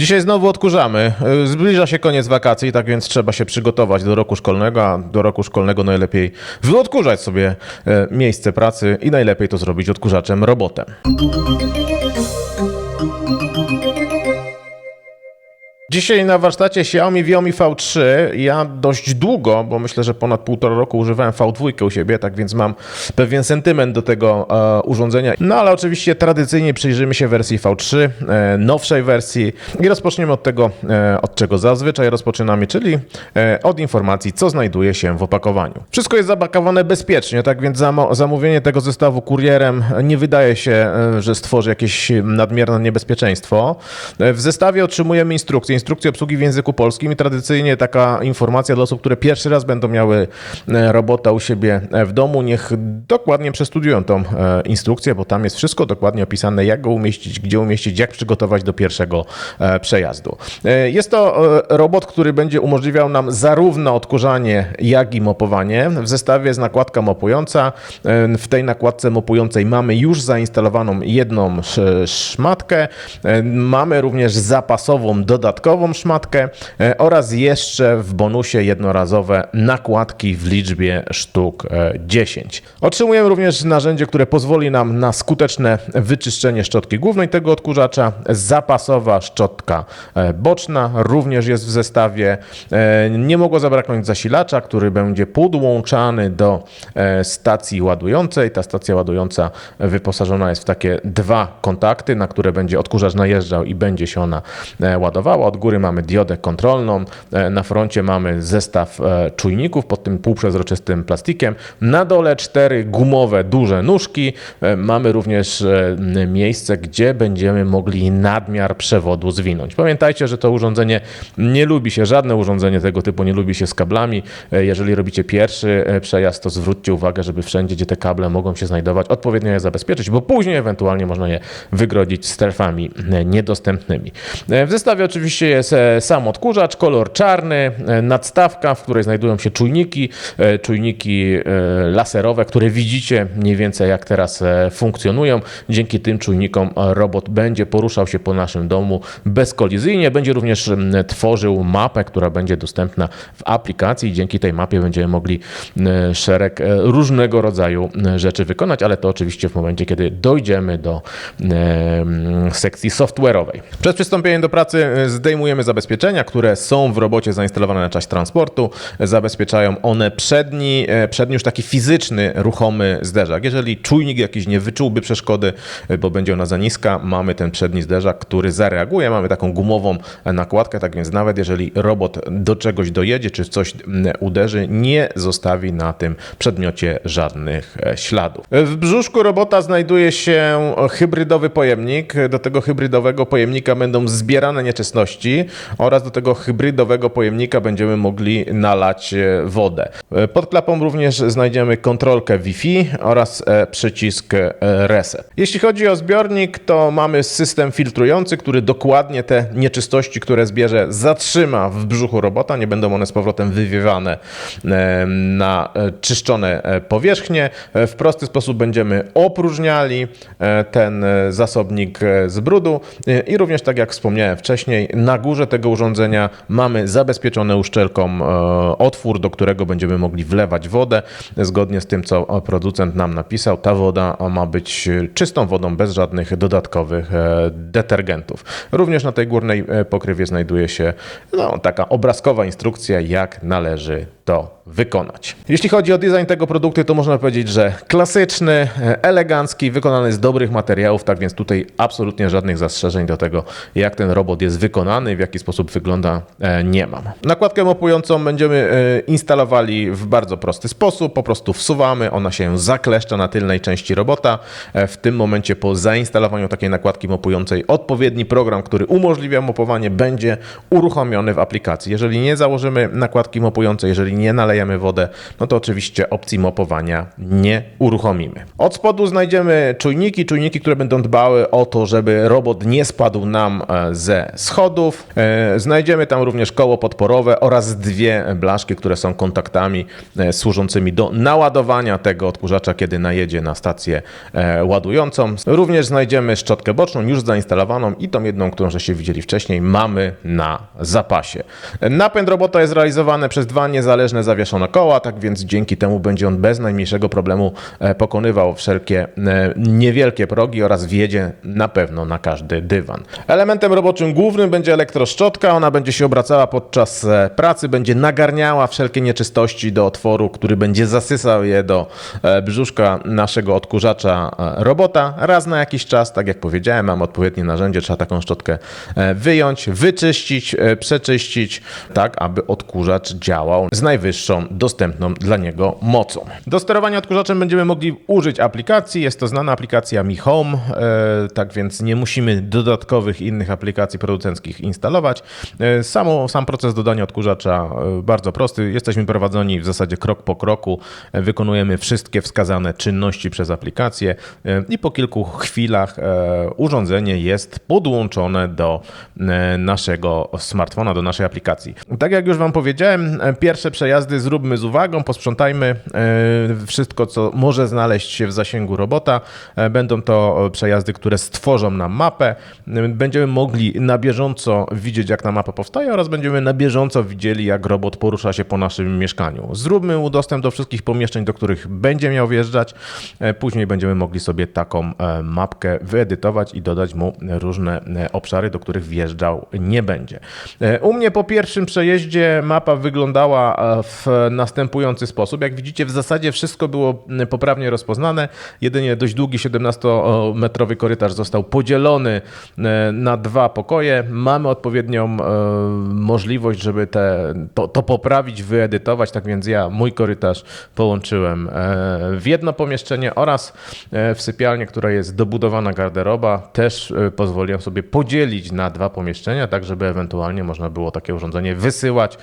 Dzisiaj znowu odkurzamy. Y, Zbliża się koniec wakacji, tak więc trzeba się przygotować do roku szkolnego, a do roku szkolnego najlepiej wyodkurzać sobie e, miejsce pracy i najlepiej to zrobić odkurzaczem robotem. Dzisiaj na warsztacie Xiaomi Viomi V3 ja dość długo, bo myślę, że ponad półtora roku używałem V2 u siebie, tak więc mam pewien sentyment do tego e, urządzenia. No ale oczywiście tradycyjnie przyjrzymy się wersji V3, e, nowszej wersji i rozpoczniemy od tego, e, od czego zazwyczaj rozpoczynamy, czyli e, od informacji, co znajduje się w opakowaniu. Wszystko jest zapakowane bezpiecznie, tak więc zamo- zamówienie tego zestawu kurierem nie wydaje się, e, że stworzy jakieś nadmierne niebezpieczeństwo. E, W zestawie otrzymujemy instrukcję, instrukcję obsługi w języku polskim i tradycyjnie taka informacja dla osób, które pierwszy raz będą miały e, robota u siebie e, w domu, niech dokładnie przestudiują tą e, instrukcję, bo tam jest wszystko dokładnie opisane, jak go umieścić, gdzie umieścić, jak przygotować do pierwszego przejazdu. Jest to robot, który będzie umożliwiał nam zarówno odkurzanie, jak i mopowanie. W zestawie jest nakładka mopująca. W tej nakładce mopującej mamy już zainstalowaną jedną sz- szmatkę. Mamy również zapasową, dodatkową szmatkę e, oraz jeszcze w bonusie jednorazowe nakładki w liczbie sztuk e, 10. Otrzymujemy również narzędzie, które pozwoli nam na skuteczne wyczyszczenie szczotki głównej tego odkurzacza. Zapasowa szczotka e, boczna również jest w zestawie. E, Nie mogło zabraknąć zasilacza, który będzie podłączany do e, stacji ładującej. Ta stacja ładująca wyposażona jest w takie dwa kontakty, na które będzie odkurzacz najeżdżał i będzie się ona e, ładowała. Góry mamy diodę kontrolną, e, na froncie mamy zestaw e, czujników pod tym półprzezroczystym plastikiem. Na dole cztery gumowe, duże nóżki. E, Mamy również miejsce, gdzie będziemy mogli nadmiar przewodu zwinąć. Pamiętajcie, że to urządzenie nie lubi się, żadne urządzenie tego typu nie lubi się z kablami. Jeżeli robicie pierwszy przejazd, to zwróćcie uwagę, żeby wszędzie, gdzie te kable mogą się znajdować, odpowiednio je zabezpieczyć, bo później ewentualnie można je wygrodzić strefami niedostępnymi. W zestawie oczywiście jest sam odkurzacz, kolor czarny, e, nadstawka, w której znajdują się czujniki, e, czujniki e, laserowe, które widzicie mniej więcej jak teraz funkcjonują. Dzięki tym czujnikom robot będzie poruszał się po naszym domu bezkolizyjnie, będzie również tworzył mapę, która będzie dostępna w aplikacji dzięki tej mapie będziemy mogli szereg różnego rodzaju rzeczy wykonać, ale to oczywiście w momencie, kiedy dojdziemy do sekcji software'owej. Przed przystąpieniem do pracy e, zdejmujemy zabezpieczenia, które są w robocie zainstalowane na czas transportu. Zabezpieczają one przedni, e, przedni już taki fizyczny, ruchomy zderzak. Jeżeli czujnik jakiś nie wyczułby przeszkody, e, bo będzie ona za niska, mamy ten przedni zderzak, który zareaguje. Mamy taką gumową e, nakładkę, tak więc nawet jeżeli robot do czegoś dojedzie, czy coś uderzy, nie zostawi na tym przedmiocie żadnych śladów. W brzuszku robota znajduje się hybrydowy pojemnik. Do tego hybrydowego pojemnika będą zbierane nieczystości oraz do tego hybrydowego pojemnika będziemy mogli nalać e, wodę. E, Pod klapą również znajdziemy kontrolkę Wi-Fi oraz e, przycisk reset. Jeśli chodzi o zbiornik, to mamy system filtrujący, który dokładnie te nieczystości, które zbierze, zatrzyma w brzuchu robota. Nie będą one z powrotem wywiewane na czyszczone powierzchnie. W prosty sposób będziemy opróżniali ten zasobnik z brudu i również tak jak wspomniałem wcześniej, na górze tego urządzenia mamy zabezpieczony uszczelką e, otwór, do którego będziemy mogli wlewać wodę. Zgodnie z tym, co producent nam napisał, ta woda ma być czystą wodą bez żadnych dodatkowych e, detergentów. Również na tej górnej e, pokrywie znajduje się no, taka obrazkowa instrukcja, jak należy to wykonać. Jeśli chodzi o design tego produktu, to można powiedzieć, że klasyczny, e, elegancki, wykonany z dobrych materiałów, tak więc tutaj absolutnie żadnych zastrzeżeń do tego, jak ten robot jest wykonany, w jaki sposób wygląda, e, nie mam. Nakładkę mopującą będziemy e, instalowali w bardzo prosty sposób, po prostu wsuwamy, ona się zakleszcza na tylnej części robota. E, W tym momencie po zainstalowaniu takiej nakładki mopującej odpowiedni program, który umożliwia mopowanie, będzie uruchomiony w aplikacji. Jeżeli nie założymy nakładki mopującej, jeżeli nie nalejemy wodę, no to oczywiście opcji mopowania nie uruchomimy. Od spodu znajdziemy czujniki, czujniki, które będą dbały o to, żeby robot nie spadł nam ze schodów. E, Znajdziemy tam również koło podporowe oraz dwie blaszki, które są kontaktami e, służącymi do naładowania tego odkurzacza, kiedy najedzie na stację e, ładującą. Również znajdziemy szczotkę boczną już zainstalowaną i tą jedną, którą żeście widzieli wcześniej, mamy na zapasie. Napęd robota jest realizowany przez dwa niezależne zawieszone koła, tak więc dzięki temu będzie on bez najmniejszego problemu pokonywał wszelkie niewielkie progi oraz wjedzie na pewno na każdy dywan. Elementem roboczym głównym będzie elektroszczotka, ona będzie się obracała podczas e, pracy, będzie nagarniała wszelkie nieczystości do otworu, który będzie zasysał je do e, brzuszka naszego odkurzacza e, robota. Raz na jakiś czas, tak jak powiedziałem, mam odpowiednie narzędzie, trzeba taką szczotkę wyjąć, wyczyścić, przeczyścić, tak aby odkurzacz działał z najwyższą dostępną dla niego mocą. Do sterowania odkurzaczem będziemy mogli użyć aplikacji, jest to znana aplikacja Mi Home, tak więc nie musimy dodatkowych innych aplikacji producenckich instalować. E, Samo, sam proces dodania odkurzacza e, bardzo prosty. Jesteśmy prowadzeni w zasadzie krok po kroku. E, Wykonujemy wszystkie wskazane czynności przez aplikację i po kilku chwilach urządzenie jest podłączone do naszego smartfona, do naszej aplikacji. Tak jak już Wam powiedziałem, pierwsze przejazdy zróbmy z uwagą, posprzątajmy wszystko, co może znaleźć się w zasięgu robota. Będą to przejazdy, które stworzą nam mapę. Będziemy mogli na bieżąco widzieć, jak ta mapa powstaje oraz będziemy na bieżąco widzieli, jak robot porusza się po naszym mieszkaniu. Zróbmy mu dostęp do wszystkich pomieszczeń, do których będzie miał wjeżdżać. E, Później będziemy mogli sobie taką e, mapkę wyedytować i dodać mu różne e, obszary, do których wjeżdżał nie będzie. U mnie po pierwszym przejeździe mapa wyglądała w następujący sposób. Jak widzicie, w zasadzie wszystko było poprawnie rozpoznane. Jedynie dość długi 17-metrowy korytarz został podzielony na dwa pokoje. Mamy odpowiednią e, możliwość, żeby te, to, to poprawić, wyedytować. Tak więc ja mój korytarz połączyłem e, w jedno pomieszczenie oraz e, w sypialnię, która jest dobudowana garderoba, też pozwoliłem sobie podzielić na dwa pomieszczenia, tak żeby ewentualnie można było takie urządzenie wysyłać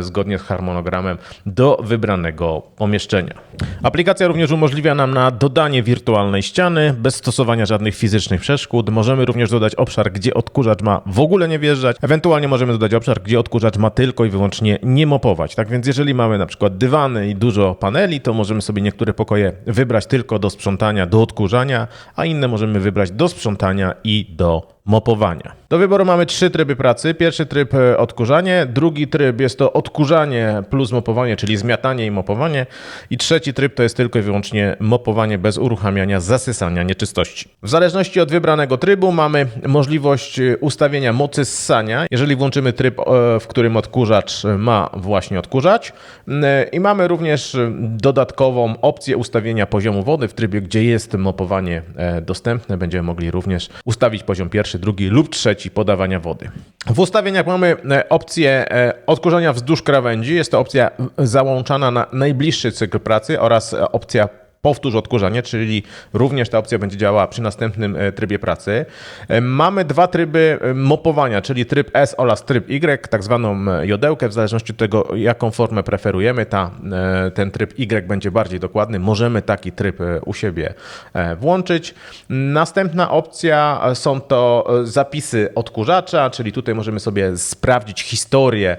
zgodnie z harmonogramem do wybranego pomieszczenia. Aplikacja również umożliwia nam na dodanie wirtualnej ściany bez stosowania żadnych fizycznych przeszkód. Możemy również dodać obszar, gdzie odkurzacz ma w ogóle nie wjeżdżać. Ewentualnie możemy dodać obszar, gdzie odkurzacz ma tylko i wyłącznie nie mopować. Tak więc jeżeli mamy na przykład dywany i dużo paneli, to możemy sobie niektóre pokoje wybrać tylko do sprzątania, do odkurzania, a inne możemy wybrać do sprzątania i do mopowania. Do wyboru mamy trzy tryby pracy. Pierwszy tryb e, odkurzanie, drugi tryb jest to odkurzanie plus mopowanie, czyli zmiatanie i mopowanie i trzeci tryb to jest tylko i wyłącznie mopowanie bez uruchamiania zasysania nieczystości. W zależności od wybranego trybu mamy możliwość e, ustawienia mocy ssania, jeżeli włączymy tryb, e, w którym odkurzacz ma właśnie odkurzać i mamy również dodatkową opcję ustawienia poziomu wody w trybie, gdzie jest mopowanie dostępne. Będziemy mogli również ustawić poziom pierwszy, drugi lub trzeci podawania wody. W ustawieniach mamy e, opcję e, odkurzania wzdłuż krawędzi. Jest to opcja załączana na najbliższy cykl pracy oraz e, opcja powtórz odkurzanie, czyli również ta opcja będzie działała przy następnym e, trybie pracy. E, Mamy dwa tryby e, mopowania, czyli tryb S oraz tryb Y, tak zwaną jodełkę, w zależności od tego, jaką formę preferujemy, ta, ten tryb Y będzie bardziej dokładny. Możemy taki tryb u siebie włączyć. Następna opcja są to zapisy odkurzacza, czyli tutaj możemy sobie sprawdzić historię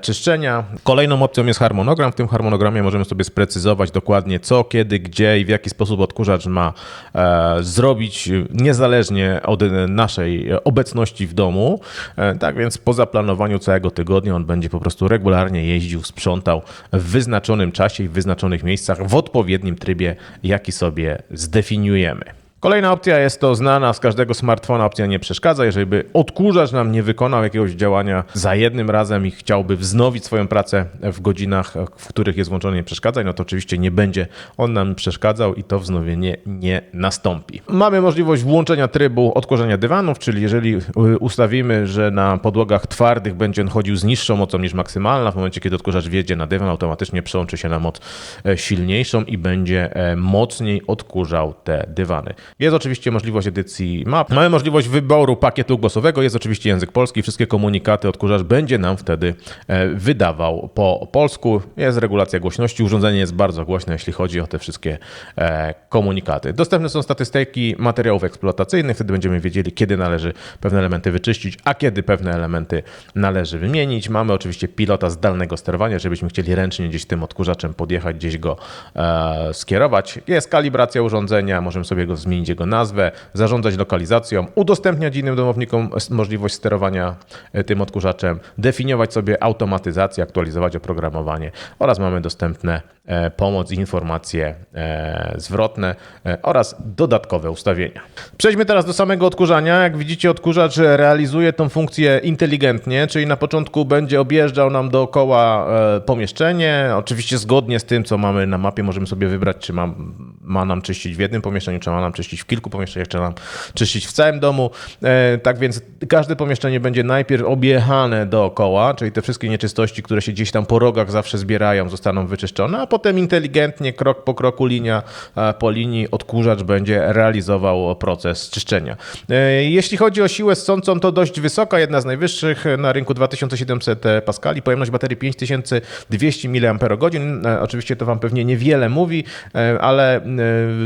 czyszczenia. Kolejną opcją jest harmonogram. W tym harmonogramie możemy sobie sprecyzować dokładnie co, kiedy, gdzie i w jaki sposób odkurzacz ma e, zrobić, niezależnie od naszej obecności w domu. E, tak więc po zaplanowaniu całego tygodnia on będzie po prostu regularnie jeździł, sprzątał w wyznaczonym czasie i w wyznaczonych miejscach w odpowiednim trybie, jaki sobie zdefiniujemy. Kolejna opcja jest to znana z każdego smartfona, opcja nie przeszkadza. Jeżeli by odkurzacz nam nie wykonał jakiegoś działania za jednym razem i chciałby wznowić swoją pracę w godzinach, w których jest włączony nie przeszkadzaj, no to oczywiście nie będzie on nam przeszkadzał i to wznowienie nie nastąpi. Mamy możliwość włączenia trybu odkurzania dywanów, czyli jeżeli y, ustawimy, że na podłogach twardych będzie on chodził z niższą mocą niż maksymalna, w momencie kiedy odkurzacz wjedzie na dywan, automatycznie przełączy się na moc e, silniejszą i będzie e, mocniej odkurzał te dywany. Jest oczywiście możliwość edycji map. Mamy możliwość wyboru pakietu głosowego. Jest oczywiście język polski. Wszystkie komunikaty odkurzacz będzie nam wtedy e, wydawał po polsku. Jest regulacja głośności. Urządzenie jest bardzo głośne, jeśli chodzi o te wszystkie e, komunikaty. Dostępne są statystyki materiałów eksploatacyjnych. Wtedy będziemy wiedzieli, kiedy należy pewne elementy wyczyścić, a kiedy pewne elementy należy wymienić. Mamy oczywiście pilota zdalnego sterowania, żebyśmy chcieli ręcznie gdzieś tym odkurzaczem podjechać, gdzieś go e, skierować. Jest kalibracja urządzenia, możemy sobie go zmienić jego nazwę, zarządzać lokalizacją, udostępniać innym domownikom możliwość sterowania e, tym odkurzaczem, definiować sobie automatyzację, aktualizować oprogramowanie oraz mamy dostępne e, pomoc i informacje e, zwrotne oraz dodatkowe ustawienia. Przejdźmy teraz do samego odkurzania. Jak widzicie, odkurzacz realizuje tą funkcję inteligentnie, czyli na początku będzie objeżdżał nam dookoła pomieszczenie. Oczywiście zgodnie z tym, co mamy na mapie, możemy sobie wybrać, czy ma, ma nam czyścić w jednym pomieszczeniu, czy ma nam czyścić w kilku pomieszczeniach, nam czyścić w całym domu. E, tak więc każde pomieszczenie będzie najpierw objechane dookoła, czyli te wszystkie nieczystości, które się gdzieś tam po rogach zawsze zbierają, zostaną wyczyszczone, a potem inteligentnie, krok po kroku, linia e, po linii, odkurzacz będzie realizował proces czyszczenia. E, Jeśli chodzi o siłę ssącą, to dość wysoka, jedna z najwyższych na rynku 2700 paskali, pojemność baterii 5200 mAh. Oczywiście to Wam pewnie niewiele mówi, ale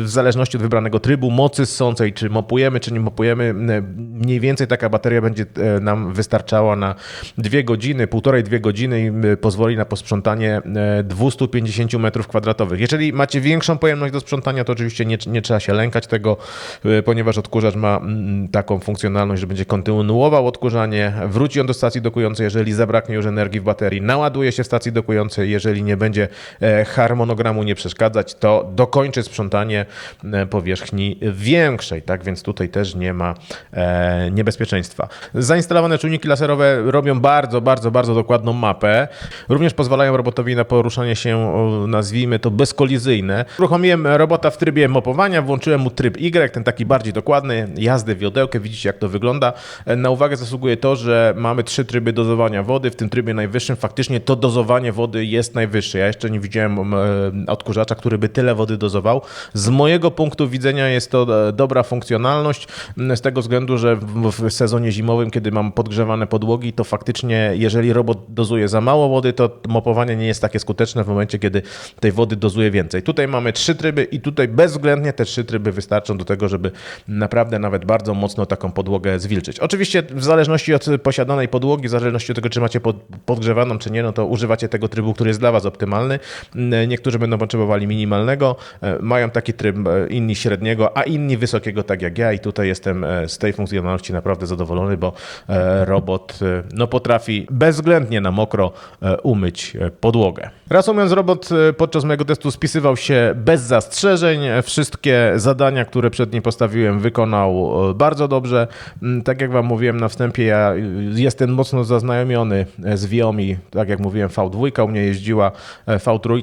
w zależności od wybranego trybu mocy ssącej, czy mopujemy, czy nie mopujemy, e, mniej więcej taka bateria będzie e, nam wystarczała na dwie godziny, półtorej, dwie godziny i e, pozwoli na posprzątanie e, 250 metrów kwadratowych. Jeżeli macie większą pojemność do sprzątania, to oczywiście nie, nie trzeba się lękać tego, e, ponieważ odkurzacz ma mm, taką funkcjonalność, że będzie kontynuował odkurzanie, wróci on do stacji dokującej, jeżeli zabraknie już energii w baterii, naładuje się w stacji dokującej, jeżeli nie będzie e, harmonogramu nie przeszkadzać, to dokończy sprzątanie e, powierzchni większej, tak więc tutaj też nie ma e, niebezpieczeństwa. Zainstalowane czujniki laserowe robią bardzo, bardzo, bardzo dokładną mapę. Również pozwalają robotowi na poruszanie się, nazwijmy to, bezkolizyjne. Uruchomiłem robota w trybie mopowania, włączyłem mu tryb Y, ten taki bardziej dokładny, jazdę wiodełkę, widzicie jak to wygląda. Na uwagę zasługuje to, że mamy trzy tryby dozowania wody. W tym trybie najwyższym faktycznie to dozowanie wody jest najwyższe. Ja jeszcze nie widziałem e, odkurzacza, który by tyle wody dozował. Z mojego punktu widzenia jest to e, dobra funkcjonalność, z tego względu, że w, sezonie zimowym, kiedy mam podgrzewane podłogi, to faktycznie jeżeli robot dozuje za mało wody, to mopowanie nie jest takie skuteczne w momencie, kiedy tej wody dozuje więcej. Tutaj mamy trzy tryby i tutaj bezwzględnie te trzy tryby wystarczą do tego, żeby naprawdę nawet bardzo mocno taką podłogę zwilczyć. Oczywiście w zależności od posiadanej podłogi, w zależności od tego, czy macie pod, podgrzewaną, czy nie, no to używacie tego trybu, który jest dla Was optymalny. Niektórzy będą potrzebowali minimalnego, e, mają taki tryb, e, inni średniego, a inni wysokiego, tak jak ja i tutaj jestem e, z tej funkcjonalności naprawdę zadowolony, bo e, robot e, no, potrafi bezwzględnie na mokro e, umyć podłogę. Reasumując, robot podczas mojego testu spisywał się bez zastrzeżeń. Wszystkie zadania, które przed nim postawiłem, wykonał bardzo dobrze. Mm, Tak jak Wam mówiłem na wstępie, ja jestem mocno zaznajomiony z Viomi. Tak jak mówiłem, V2 u mnie jeździła, e, V3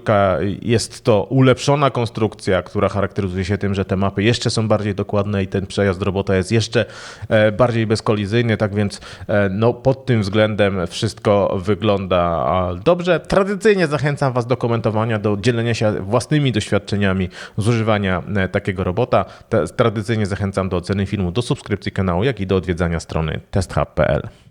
jest to ulepszona konstrukcja, która charakteryzuje się tym, że te mapy jeszcze są bardziej dokładne i ten przejazd robota jest jeszcze bardziej bezkolizyjny, tak więc e, no, pod tym względem wszystko wygląda dobrze. Tradycyjnie zachęcam Was do komentowania, do dzielenia się własnymi doświadczeniami z używania e, takiego robota. Tradycyjnie zachęcam do oceny filmu, do subskrypcji kanału, jak i do odwiedzania strony testhub.pl.